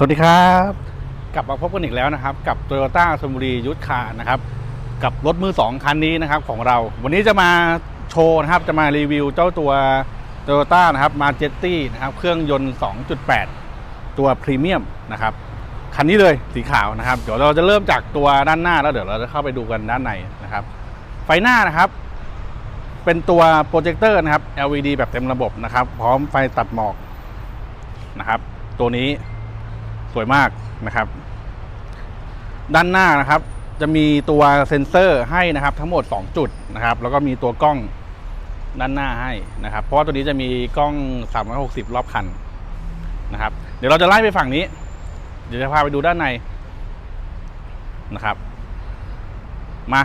สวัสดีครับ กลับมาพบกันอีกแล้วนะครับ กับ Toyota s u m r i ยุทธคานะครับ กับรถมือ 2 คันนี้นะครับของเรา วันนี้จะมาโชว์นะครับ จะมารีวิวเจ้าตัว Toyota นะครับมาเจตตี้นะครับ เครื่องยนต์ 2.8 ตัวพรีเมียมนะครับ คันนี้เลยสีขาวนะครับ เดี๋ยวเราจะเริ่มจากตัวด้านหน้าแล้วเดี๋ยวเราจะเข้าไปดูกันด้านในนะครับ ไฟหน้านะครับ เป็นตัวโปรเจคเตอร์นะครับ LED แบบเต็มระบบนะครับ พร้อมไฟตัดหมอกนะครับ ตัวนี้ สวยมากนะครับ ด้านหน้านะครับ จะมีตัวเซ็นเซอร์ให้นะครับ ทั้งหมด 2 จุดนะครับ แล้วก็มีตัวกล้องด้านหน้าให้นะครับ เพราะว่าตัวนี้จะมีกล้อง 360 รอบคันนะครับ เดี๋ยวเราจะไล่ไปฝั่งนี้ เดี๋ยวจะพาไปดูด้านในนะครับ มา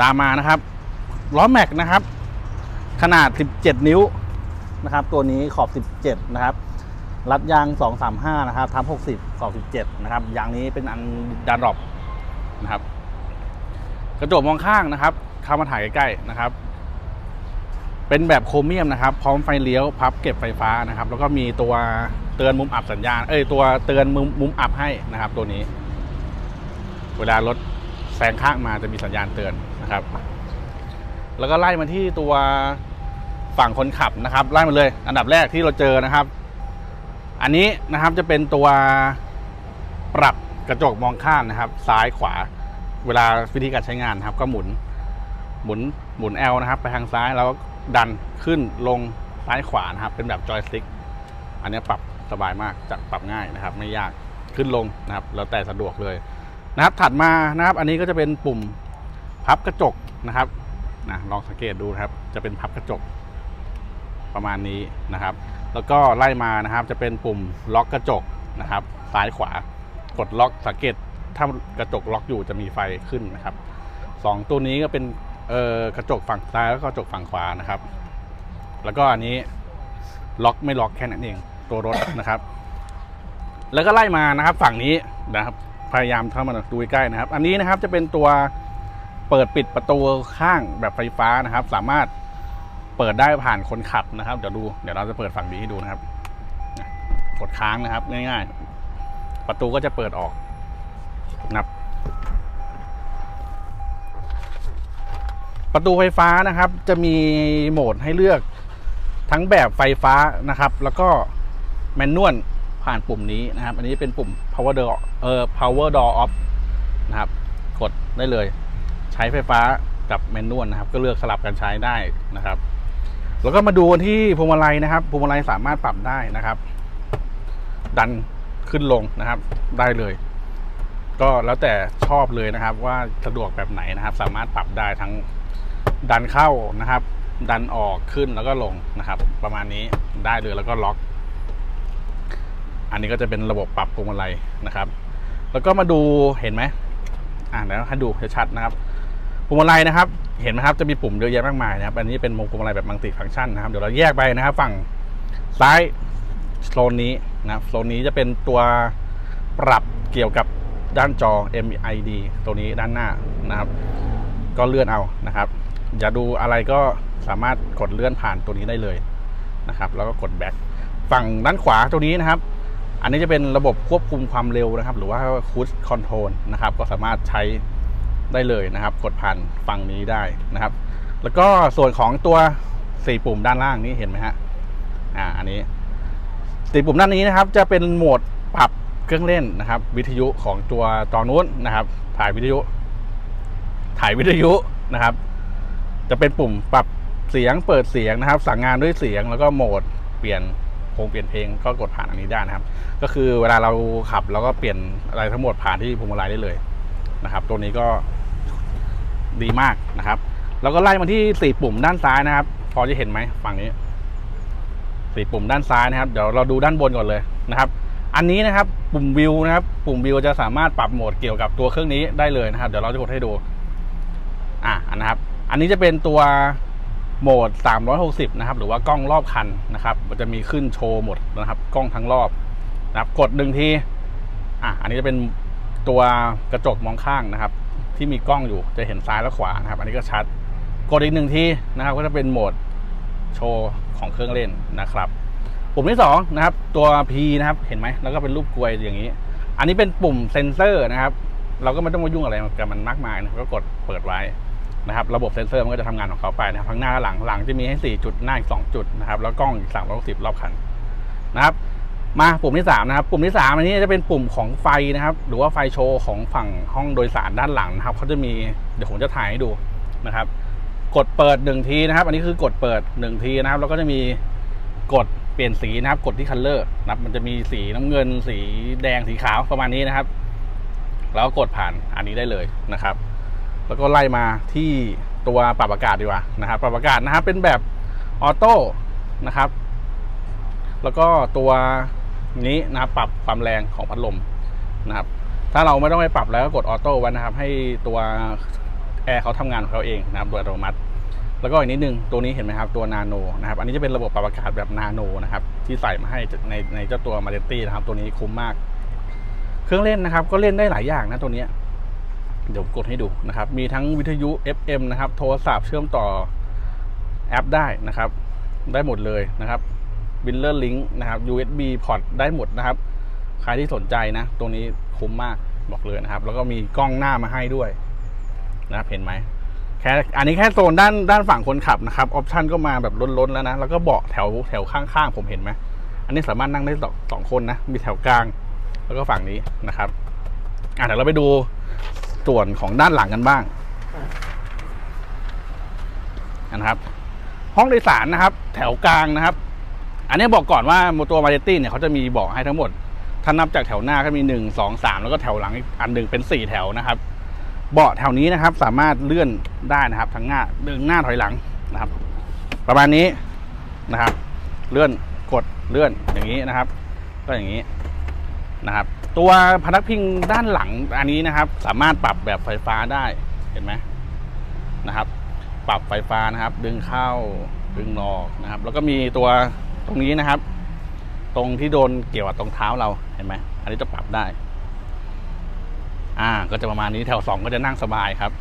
ตามมานะครับล้อแม็กนะครับ ขนาด 17 นิ้วนะครับ ตัวนี้ขอบ 17 นะครับ รัดยาง 235 นะครับทับ60ขอบ17นะครับ ยางนี้เป็นอันดานรอปนะครับ กระจกมองข้างนะครับ เข้ามาถ่ายใกล้ๆนะครับ เป็นแบบโครเมียมนะครับ พร้อมไฟเลี้ยว พับเก็บไฟฟ้านะครับ แล้วก็มีตัวเตือนมุมอับสัญญาณ เอ้ย ตัวเตือนมุมมุมอับให้นะครับ ตัวนี้ เวลารถแซงข้างมาจะมีสัญญาณเตือนนะครับ แล้วก็ไล่มาที่ตัวฝั่งคนขับนะครับ ไล่มาเลย อันดับแรกที่เราเจอนะครับ อันนี้นะครับจะเป็นตัวปรับกระจกมองข้างนะครับ ซ้ายขวา เวลาวิธีการใช้งานนะครับ ก็หมุนหมุนหมุน L นะครับ ไปทางซ้ายแล้วก็ดันขึ้นลงซ้ายขวานะครับ เป็นแบบจอยสติ๊กอันนี้ปรับสบายมากจะปรับง่ายนะครับ ไม่ยากขึ้นลงนะครับ แล้วแต่สะดวกเลยนะครับ ถัดมานะครับ อันนี้ก็จะเป็นปุ่มพับกระจกนะครับนะลองสังเกตดูนะครับ จะเป็นพับกระจกประมาณนี้นะครับ แล้วก็ไล่มานะครับจะเป็นปุ่มล็อกกระจกนะครับซ้ายขวากดล็อกสังเกตถ้ากระจกล็อกอยู่จะมีไฟขึ้นนะครับสองตัวนี้ก็เป็นเออกระจกฝั่งซ้ายแล้วก็กระจกฝั่งขวานะครับ แล้วก็อันนี้ล็อกไม่ล็อกแค่นั้นเองตัวรถนะครับ แล้วก็ไล่มานะครับฝั่งนี้นะครับพยายามเข้ามาดูใกล้นะครับ อันนี้นะครับจะเป็นตัวเปิดปิดประตูข้างแบบไฟฟ้านะครับ สามารถ เปิดได้ผ่านคนขับนะครับ เดี๋ยวดู เดี๋ยวเราจะเปิดฝั่งนี้ให้ดูนะครับ กดค้างนะครับ ง่ายๆ ประตูก็จะเปิดออกนะครับ ประตูไฟฟ้านะครับ จะมีโหมดให้เลือกทั้งแบบไฟฟ้านะครับ แล้วก็แมนนวลผ่านปุ่มนี้นะครับ อันนี้เป็นปุ่ม power door เอ่อ power door off นะครับ กดได้เลย ใช้ไฟฟ้ากับแมนนวลนะครับ ก็เลือกสลับกันใช้ได้นะครับ แล้วก็มาดูที่พวงมาลัยนะครับพวงมาลัยสามารถปรับได้นะครับ ดันขึ้นลงนะครับ ได้เลย ก็แล้วแต่ชอบเลยนะครับ ว่าสะดวกแบบไหนนะครับ สามารถปรับได้ทั้งดันเข้านะครับ ดันออกขึ้นแล้วก็ลงนะครับ ประมาณนี้ได้เลยแล้วก็ล็อก อันนี้ก็จะเป็นระบบปรับพวงมาลัยนะครับ แล้วก็มาดูเห็นไหมอ่าเดี๋ยวให้ดูชัดๆนะครับพวงมาลัยนะครับ เห็นไหมครับจะมีปุ่มเยอะแยะมากมายนะครับอันนี้เป็นพวงมาลัยแบบมัลติฟังก์ชันนะครับเดี๋ยวเราแยกไปนะครับ ฝั่งซ้ายโซนนี้นะโซนนี้จะเป็นตัวปรับเกี่ยวกับด้านจอ MID ตัวนี้ด้านหน้านะครับ ก็เลื่อนเอานะครับ อย่าดูอะไรก็สามารถกดเลื่อนผ่านตัวนี้ได้เลยนะครับ แล้วก็กดแบ็คฝั่งด้านขวาตัวนี้นะครับ อันนี้จะเป็นระบบควบคุมความเร็วนะครับ หรือว่าคู e คอนโทรลนะครับ ก็สามารถใช้ ได้เลยนะครับ กดผ่านฝั่งนี้ได้นะครับ แล้วก็ส่วนของตัวสี่ปุ่มด้านล่างนี้เห็นไหมฮะอ่าอันนี้สี่ปุ่มด้านนี้นะครับ จะเป็นโหมดปรับเครื่องเล่นนะครับ วิทยุของตัวตอนนู้นนะครับ ถ่ายวิทยุ ถ่ายวิทยุนะครับ จะเป็นปุ่มปรับเสียงเปิดเสียงนะครับ สั่งงานด้วยเสียงแล้วก็โหมดเปลี่ยนคงเปลี่ยนเพลงก็กดผ่านอันนี้ได้นะครับ ก็คือเวลาเราขับเราก็เปลี่ยนอะไรทั้งหมดผ่านที่พวงมาลัยได้เลยนะครับ ตัวนี้ก็ ดีมากนะครับ แล้วก็ไล่มาที่สี่ปุ่มด้านซ้ายนะครับ พอจะเห็นไหมฝั่งนี้สี่ปุ่มด้านซ้ายนะครับ เดี๋ยวเราดูด้านบนก่อนเลยนะครับ อันนี้นะครับปุ่มวิวนะครับ ปุ่มวิวจะสามารถปรับโหมดเกี่ยวกับตัวเครื่องนี้ได้เลยนะครับ เดี๋ยวเราจะกดให้ดู อะนะครับ อันนี้จะเป็นตัวโหมด 360 นะครับ หรือว่ากล้องรอบคันนะครับ มันจะมีขึ้นโชว์หมดนะครับ กล้องทั้งรอบนะครับ กดหนึ่งที อะ อันนี้จะเป็นตัวกระจกมองข้างนะครับ ที่มีกล้องอยู่จะเห็นซ้ายและขวานะครับ อันนี้ก็ชัด กดอีกหนึ่งทีนะครับ ก็จะเป็นโหมดโชว์ของเครื่องเล่นนะครับ ปุ่มที่สองนะครับ ตัว P นะครับ เห็นไหมแล้วก็เป็นรูปกลวยอย่างนี้ อันนี้เป็นปุ่มเซนเซอร์นะครับ เราก็ไม่ต้องมายุ่งอะไรกับมันมากมายนะก็กดเปิดไว้นะครับ ระบบเซนเซอร์มันก็จะทำงานของเขาไปนะครับทั้งหน้าและหลังหลังจะมีให้ 4 จุดหน้าอีก2จุดนะครับ แล้วกล้องอีก360รอบคันนะครับ มาปุ่มที่3นะครับปุ่มที่3อันนี้จะเป็นปุ่มของไฟนะครับ หรือว่าไฟโชว์ของฝั่งห้องโดยสารด้านหลังนะครับเขาจะมีเดี๋ยวผมจะถ่ายให้ดูนะครับ กดเปิดหนึ่งทีนะครับ อันนี้คือกดเปิดหนึ่งทีนะครับ แล้วก็จะมีกดเปลี่ยนสีนะครับ กดที่คัลเลอร์นะครับมันจะมีสีน้ำเงิน สีแดงสีขาวประมาณนี้นะครับ แล้วก็กดผ่านอันนี้ได้เลยนะครับ แล้วก็ไล่มาที่ตัวปรับอากาศดีกว่านะครับ ปรับอากาศนะครับเป็นแบบออโต้นะครับ แล้วก็ตัว นี้นะครับปรับความแรงของพัดลมนะครับ ถ้าเราไม่ต้องไปปรับแล้วก็กดออโต้ไว้นะครับ ให้ตัวแอร์เขาทำงานของเขาเองนะครับโดยอัตโนมัติ แล้วก็อีกนิดนึงตัวนี้เห็นไหมครับตัวนาโนนะครับ อันนี้จะเป็นระบบปรับอากาศแบบนาโนนะครับ ที่ใส่มาให้ในในเจ้าตัวมาเ e ตี้นะครับ ตัวนี้คุ้มมาก เครื่องเล่นนะครับ ก็เล่นได้หลายอย่างนะตัวนี้เดี๋ยวกดให้ดูนะครับ มีทั้งวิทยุ FM นะครับ โทรศัพท์เชื่อมต่อแอปได้นะครับ ได้หมดเลยนะครับ วินเลอร์ลิงนะครับ USB พอร์ตได้หมดนะครับ ใครที่สนใจนะ ตรงนี้คุ้มมากบอกเลยนะครับ แล้วก็มีกล้องหน้ามาให้ด้วยนะครับเห็นไหมแค่อันนี้แค่โซนด้านด้านฝั่งคนขับนะครับออปชันก็มาแบบล้นๆแล้วนะ แล้วก็เบาะแถวแถวข้างๆ ผมเห็นไหมอันนี้สามารถนั่งได้สองสองคนนะ มีแถวกลาง แล้วก็ฝั่งนี้นะครับอะเดี๋ยวเราไปดูส่วนของด้านหลังกันบ้างนะครับ ห้องโดยสารนะครับ แถวกลางนะครับ อันนี้บอกก่อนว่าโมตัวมาเ e ตี้เนี่ยเขาจะมีเบาะให้ทั้งหมด ถ้านับจากแถวหน้าก็มีหนึ่งสองสามแล้วก็แถวหลังอันหนึ่งเป็นสี่แถวนะครับ เบาะแถวนี้นะครับสามารถเลื่อนได้นะครับ ทั้งหน้าดึงหน้าถอยหลังนะครับ ประมาณนี้นะครับ เลื่อนกดเลื่อนอย่างนี้นะครับ ก็อย่างนี้นะครับ ตัวพนักพิงด้านหลังอันนี้นะครับ สามารถปรับแบบไฟฟ้าได้เห็นไหมนะครับ ปรับไฟฟ้านะครับ ดึงเข้าดึงออกนะครับ แล้วก็มีตัว ตรงนี้นะครับ ตรงที่โดนเกี่ยวกับตรงเท้าเราเห็นไหมอันนี้จะปรับได้ อ่า ก็จะประมาณนี้แถวสองก็จะนั่งสบายครับ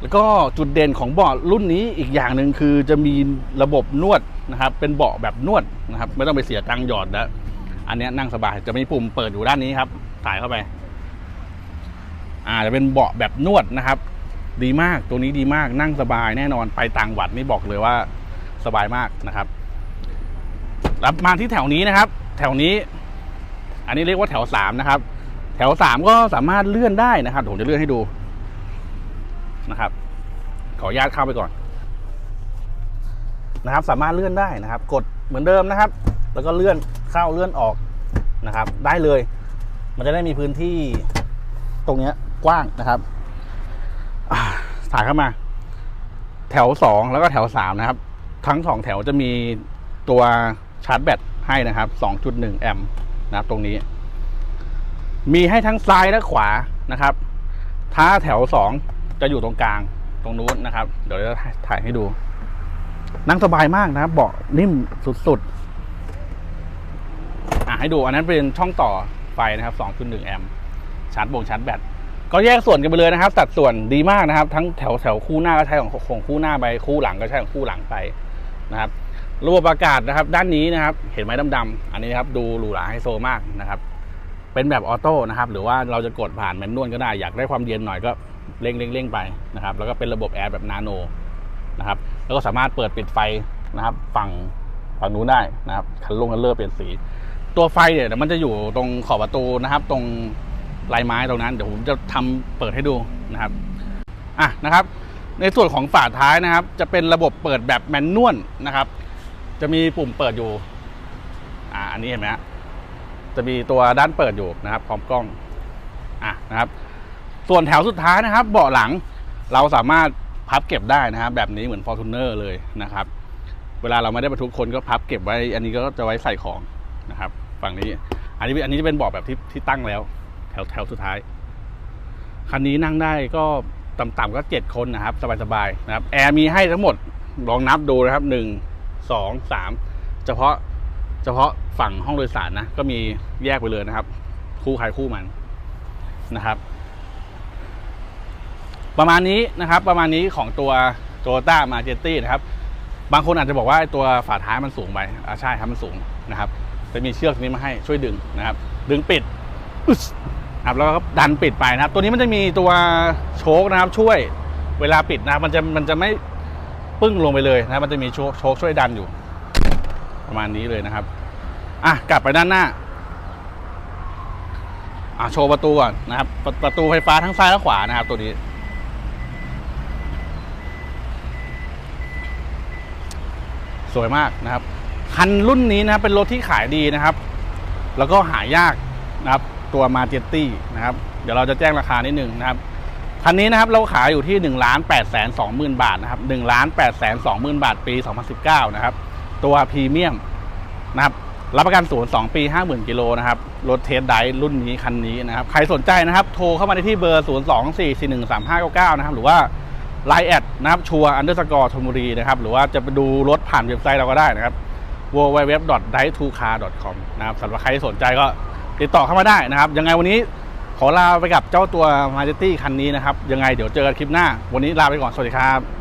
แล้วก็จุดเด่นของเบาะรุ่นนี้อีกอย่างหนึ่งคือจะมีระบบนวดนะครับ เป็นเบาะแบบนวดนะครับ ไม่ต้องไปเสียตังค์หยอดแล้วอันนี้นั่งสบายจะมีปุ่มเปิดอยู่ด้านนี้ครับถ่ายเข้าไป อ่าจะเป็นเบาะแบบนวดนะครับ ดีมากตัวนี้ดีมากนั่งสบายแน่นอนไปต่างจังหวัดนี่บอกเลยว่าสบายมากนะครับ แล้วมาที่แถวนี้นะครับ แถวนี้ อันนี้เรียกว่าแถวสามนะครับ แถวสามก็สามารถเลื่อนได้นะครับผมจะเลื่อนให้ดูนะครับ ขออนุญาตเข้าไปก่อน นะครับ สามารถเลื่อนได้นะครับ กดเหมือนเดิมนะครับ แล้วก็เลื่อนเข้าเลื่อนออกนะครับ ได้เลย มันจะได้มีพื้นที่ตรงเนี้ยกว้างนะครับถ่ายเข้ามา แถวสองแล้วก็แถวสามนะครับ ทั้งสองแถวจะมีตัว ชาร์จแบตให้นะครับ 2.1 แอมป์นะครับตรงนี้ มีให้ทั้งซ้ายและขวานะครับ ถ้าแถวสองจะอยู่ตรงกลางตรงนู้นนะครับ เดี๋ยวจะถ่ายให้ดู นั่งสบายมากนะครับ เบาะนิ่มสุดๆ อะให้ดูอันนั้นเป็นช่องต่อไฟนะครับ 2.1 แอมป์ชาร์จบงชาร์จแบตก็แยกส่วนกันไปเลยนะครับ สัดส่วนดีมากนะครับ ทั้งแถวแถวคู่หน้าก็ใช้ของของคู่หน้าไปคู่หลังก็ใช้ของคู่หลังไปนะครับ ระบบอากาศนะครับ ด้านนี้นะครับ เห็นไหมดำๆอันนี้นะครับดูหรูหราไฮโซมากนะครับ เป็นแบบออโต้นะครับ หรือว่าเราจะกดผ่านแมนนวลก็ได้อยากได้ความเย็นหน่อยก็เร่งเร่งเร่งไปนะครับ แล้วก็เป็นระบบแอร์แบบนาโนนะครับ แล้วก็สามารถเปิดปิดไฟนะครับ ฝั่งฝั่งนู้นได้นะครับคันลงคันเลอร์เปลี่ยนสี ตัวไฟเนี่ยเดี๋ยวมันจะอยู่ตรงขอบประตูนะครับ ตรงลายไม้ตรงนั้น เดี๋ยวผมจะทำเปิดให้ดูนะครับอะนะครับ ในส่วนของฝาท้ายนะครับ จะเป็นระบบเปิดแบบแมนนวลนะครับ จะมีปุ่มเปิดอยู่ อ่าอันนี้เห็นไหมฮะจะมีตัวด้านเปิดอยู่นะครับพร้อมกล้องอะนะครับ ส่วนแถวสุดท้ายนะครับ เบาะหลังเราสามารถพับเก็บได้นะครับ แบบนี้เหมือน Fortuner เลยนะครับ เวลาเราไม่ได้บรรทุกคนก็พับเก็บไว้ อันนี้ก็จะไว้ใส่ของนะครับ ฝั่งนี้ อันนี้อันนี้จะเป็นเบาะแบบที่ที่ตั้งแล้ว แถวแถวสุดท้ายคันนี้นั่งได้ก็ต่ำๆก็เจ็ดคนนะครับ สบายๆนะครับแอร์มีให้ทั้งหมดลองนับดูนะครับหนึ่ง สองสามเฉพาะเฉพาะฝั่งห้องโดยสารนะ ก็มีแยกไปเลยนะครับ คู่ใครคู่มันนะครับ ประมาณนี้นะครับ ประมาณนี้ของตัว Toyota m a j e t i นะครับ บางคนอาจจะบอกว่าไอตัวฝาท้ายมันสูงไปอ่าใช่ครับมันสูงนะครับจะมีเชือกนี้มาให้ช่วยดึงนะครับ ดึงปิดครับแล้วก็ดันปิดไปนะครับ ตัวนี้มันจะมีตัวโชคนะครับช่วยเวลาปิดนะมันจะมันจะไม่ ปึ้งลงไปเลยนะมันจะมีโชคโชคช่วยดันอยู่ ประมาณนี้เลยนะครับอะกลับไปด้านหน้าอะโชว์ประตูก่อนนะครับประประตูไฟฟ้าทั้งซ้ายและขวานะครับ ตัวนี้ สวยมากนะครับคันรุ่นนี้นะครับเป็นรถที่ขายดีนะครับ แล้วก็หายากนะครับ ตัวมาเจตตี้นะครับ เดี๋ยวเราจะแจ้งราคานิดหนึ่งนะครับ คันนี้นะครับเราขายอยู่ที่1นึ่งล้านแปดแสนสองหมื่นบาทนะครับหนึ่งล้านแปดแสนสองหมื่นบาทปี 2019 นะครับ ตัวพรีเมียมนะครับรับประกันศูนย์สองปี 50,000กิโลนะครับรถเทสไดรุ่นนี้คันนี้นะครับ ใครสนใจนะครับ โทรเข้ามาได้ที่เบอร์ 0 2 4 4 1 3 5 9 9 นะครับ หรือว่าไลน์แอดนะครับชัวอันเดอร์สกอร์ธนบุรีนะครับ หรือว่าจะไปดูรถผ่านเว็บไซต์เราก็ได้นะครับ w w w d i t o c a r c o m นะครับสำหรับใครสนใจก็ติดต่อเข้ามาได้นะครับ ยังไงวันนี้ ขอลาไปกับเจ้าตัว m a j e t y คันนี้นะครับ ยังไงเดี๋ยวเจอกันคลิปหน้า วันนี้ลาไปก่อน สวัสดีครับ